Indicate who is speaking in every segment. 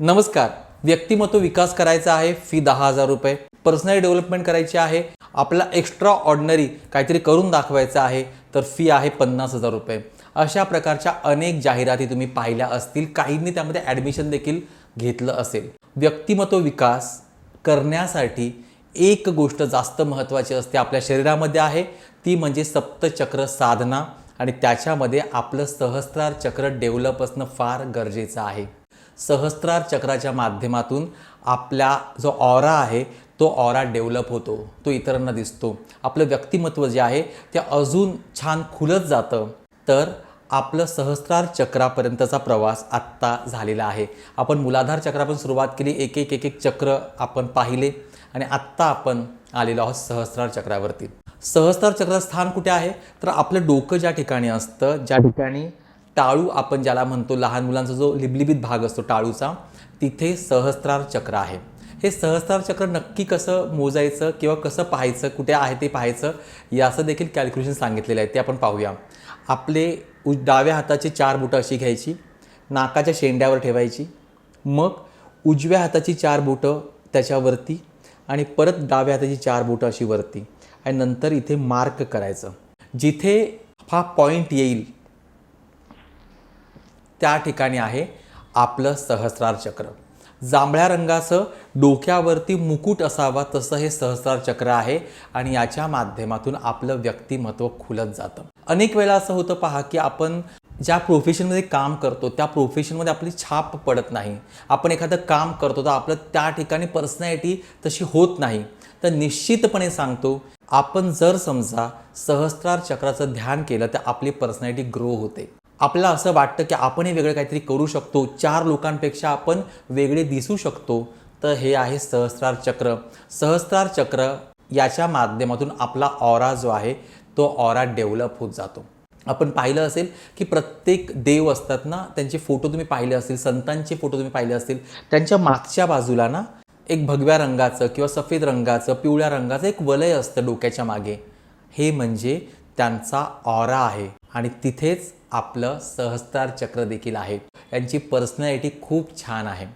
Speaker 1: नमस्कार. व्यक्तिमत्व विकास करायचा आहे फी दहा हजार रुपये. पर्सनल डेव्हलपमेंट करायची आहे आपला एक्स्ट्रा ऑर्डिनरी काहीतरी करून दाखवायचं आहे तर फी आहे पन्नास हजार रुपये. अशा प्रकारच्या अनेक जाहिराती तुम्ही पाहिल्या असतील काहींनी त्यामध्ये ॲडमिशन देखील घेतलं असेल. व्यक्तिमत्व विकास करण्यासाठी एक गोष्ट जास्त महत्त्वाची असते आपल्या शरीरामध्ये आहे ती म्हणजे सप्तचक्र साधना. आणि त्याच्यामध्ये आपलं सहस्त्रार चक्र डेव्हलप असणं फार गरजेचं आहे. सहस्त्रार चक्राच्या माध्यमातून आपला जो ऑरा आहे तो ऑरा डेव्हलप होतो तो इतरांना दिसतो. आपलं व्यक्तिमत्व जे आहे ते अजून छान खुलत जातं. तर आपलं सहस्त्रार चक्रापर्यंतचा प्रवास आत्ता झालेला आहे. आपण मुलाधार चक्रापासून सुरुवात केली एक एक एक एक चक्र आपण पाहिले आणि आत्ता आपण आलेलो आहोत सहस्त्रार चक्रावरती. सहस्त्रार चक्राचं स्थान कुठे आहे? तर आपलं डोकं ज्या ठिकाणी असतं ज्या ठिकाणी टाळू आपण ज्याला म्हणतो लहान मुलांचा जो लिबलिबित भाग असतो टाळूचा तिथे सहस्त्रार चक्र आहे. हे सहस्त्रार चक्र नक्की कसं मोजायचं किंवा कसं पाहायचं कुठे आहे ते पाहायचं याचं देखील कॅल्क्युलेशन सांगितलेलं आहे ते आपण पाहूया. आपले उज डाव्या हाताची चार बोटं अशी घ्यायची नाकाच्या शेंड्यावर ठेवायची मग उजव्या हाताची चार बोटं त्याच्यावरती आणि परत डाव्या हाताची चार बोटं अशी वरती. आणि नंतर इथे मार्क करायचं. जिथे हा पॉईंट येईल त्या ठिकाणी आहे आपलं सहस्रार चक्र. जांभळ्या रंगाचं डोक्यावरती मुकुट असावा तसं हे सहस्रार चक्र आहे आणि याच्या माध्यमातून आपलं व्यक्तिमत्व खुलत जातं. अनेक वेळा असं होतं पहा की आपण ज्या प्रोफेशनमध्ये काम करतो त्या प्रोफेशनमध्ये आपली छाप पडत नाही. आपण एखादं काम करतो तर आपलं त्या ठिकाणी पर्सनॅलिटी तशी होत नाही. तर निश्चितपणे सांगतो आपण जर समजा सहस्त्रार चक्राचं ध्यान केलं तर आपली पर्सनॅलिटी ग्रो होते. आपल्याला असं वाटतं की आपणही वेगळं काहीतरी करू शकतो. चार लोकांपेक्षा आपण वेगळे दिसू शकतो. तर हे आहे सहस्रार चक्र. सहस्रार चक्र याच्या माध्यमातून आपला ऑरा जो आहे तो ऑरा डेव्हलप होत जातो. आपण पाहिलं असेल की प्रत्येक देव असतात ना त्यांचे फोटो तुम्ही पाहिले असतील संतांचे फोटो तुम्ही पाहिले असतील त्यांच्या मागच्या बाजूला ना एक भगव्या रंगाचं किंवा सफेद रंगाचं पिवळ्या रंगाचं एक वलय असतं डोक्याच्या मागे. हे म्हणजे त्यांचा ऑरा आहे. आणि तिथेच आपलं सहस्तार चक्र देखील आहे. यांची पर्सनॅलिटी खूप छान आहे.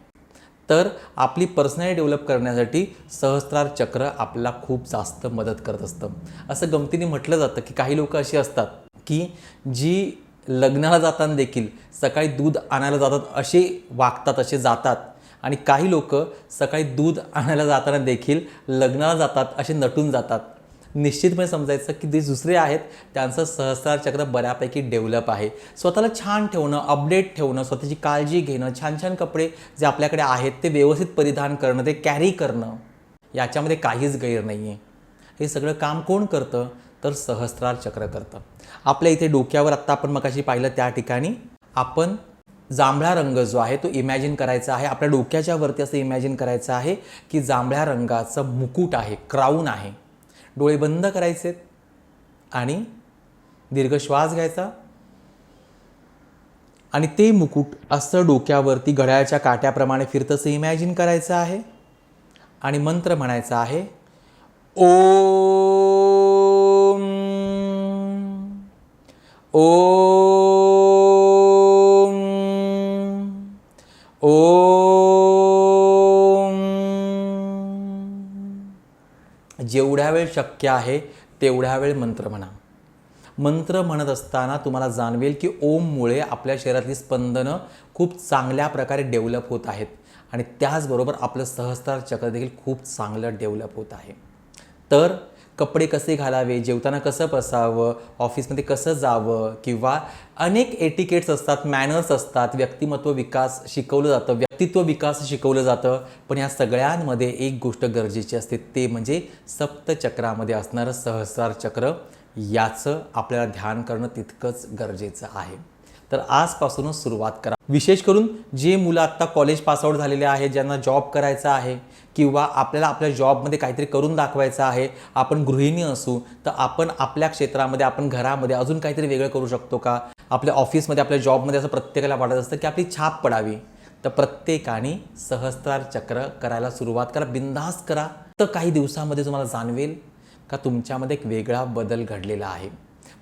Speaker 1: तर आपली पर्सनॅलिटी डेव्हलप करण्यासाठी सहस्त्रार चक्र आपल्याला खूप जास्त मदत करत असतं. असं गमतीने म्हटलं जातं की काही लोक अशी असतात की जी लग्नाला जाताना देखील सकाळी दूध आणायला जातात असे वागतात असे जातात. आणि काही लोक सकाळी दूध आणायला जाताना देखील लग्नाला जातात असे नटून जातात. निश्चितपणे समजायचं की जे दुसरे आहेत त्यांचं सहस्रार चक्र बऱ्यापैकी डेव्हलप आहे. स्वतःला छान ठेवणं अपडेट ठेवणं स्वतःची काळजी घेणं छान छान कपडे जे आपल्याकडे आहेत ते व्यवस्थित परिधान करणं ते कॅरी करणं याच्यामध्ये काहीच गैर नाही आहे हे सगळं काम कोण करतं? तर सहस्रार चक्र करतं. आपल्या इथे डोक्यावर आत्ता आपण मगाशी पाहिलं त्या ठिकाणी आपण जांभळा रंग जो आहे तो इमॅजिन करायचा आहे. आपल्या डोक्याच्या वरती असं इमॅजिन करायचं आहे की जांभळ्या रंगाचं मुकुट आहे क्राऊन आहे. डोळे बंद करायचेत आणि दीर्घ श्वास घ्यायचा आणि ते मुकुट असं डोक्यावरती घड्याळाच्या काट्याप्रमाणे फिरतंसं इमॅजिन करायचं आहे. आणि मंत्र म्हणायचा आहे ओ ओ जेवढ्या वेळ शक्य आहे तेवढ्या वेळ मंत्र म्हणा. मंत्र म्हणत असताना तुम्हाला जाणवेल की ओममुळे आपल्या शरीरातली स्पंदनं खूप चांगल्या प्रकारे डेव्हलप होत आहेत. आणि त्याचबरोबर आपलं सहस्त्रार चक्र देखील खूप चांगलं डेव्हलप होत आहे. तर कपडे कसे घालावे जेवताना कसं बसावं ऑफिसमध्ये कसं जावं किंवा अनेक एटिकेट्स असतात मॅनर्स असतात व्यक्तिमत्व विकास शिकवलं जातं व्यक्तित्व विकास शिकवलं जातं. पण या सगळ्यांमध्ये एक गोष्ट गरजेची असते ते म्हणजे सप्तचक्रामध्ये असणारं सहस्रार चक्र. याचं आपल्याला ध्यान करणं तितकंच गरजेचं आहे. तर आजपासूनच सुरुवात करा. विशेष करून जे मुलं आत्ता कॉलेज पासआउट झालेले आहेत ज्यांना जॉब करायचा आहे किंवा आपल्याला आपल्या जॉबमध्ये काहीतरी करून दाखवायचं आहे आपण गृहिणी असू तर आपण आपल्या क्षेत्रामध्ये आपण घरामध्ये अजून काहीतरी वेगळं करू शकतो का? आपल्या ऑफिसमध्ये आपल्या जॉबमध्ये असं प्रत्येकाला वाटत असतं की आपली छाप पडावी. तर प्रत्येकाने सहस्त्रार चक्र करायला सुरुवात करा बिंदास करा. तर काही दिवसामध्ये तुम्हाला जाणवेल का तुमच्यामध्ये एक वेगळा बदल घडलेला आहे.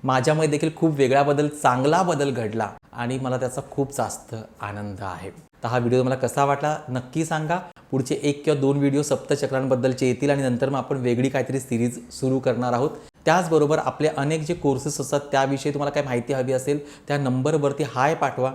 Speaker 1: माझ्यामध्ये देखील खूप वेगळा बदल चांगला बदल घडला आणि मला त्याचा खूप जास्त आनंद आहे. तर हा व्हिडिओ मला कसा वाटला नक्की सांगा. पुढचे एक किंवा दोन व्हिडिओ सप्तचक्रांबद्दलचे येतील आणि नंतर मग आपण वेगळी काहीतरी सिरीज सुरू करणार आहोत. त्याचबरोबर आपले अनेक जे कोर्सेस असतात त्याविषयी तुम्हाला काही माहिती हवी असेल त्या नंबरवरती हाय पाठवा.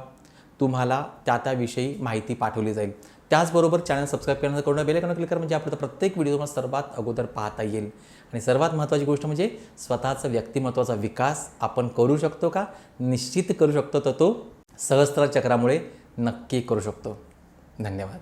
Speaker 1: तुम्हाला त्या त्याविषयी माहिती पाठवली जाईल. त्याचबरोबर चॅनल सबस्क्राईब करण्याचं करून बेल क्लिक करा म्हणजे आपल्याला प्रत्येक व्हिडिओ तुम्हाला सर्वात अगोदर पाहता येईल. आणि सर्वात महत्त्वाची गोष्ट म्हणजे स्वतःचा व्यक्तिमत्वाचा विकास आपण करू शकतो का? निश्चित करू शकतो तर तो सहस्त्र चक्रामुळे नक्की करू शकतो. धन्यवाद.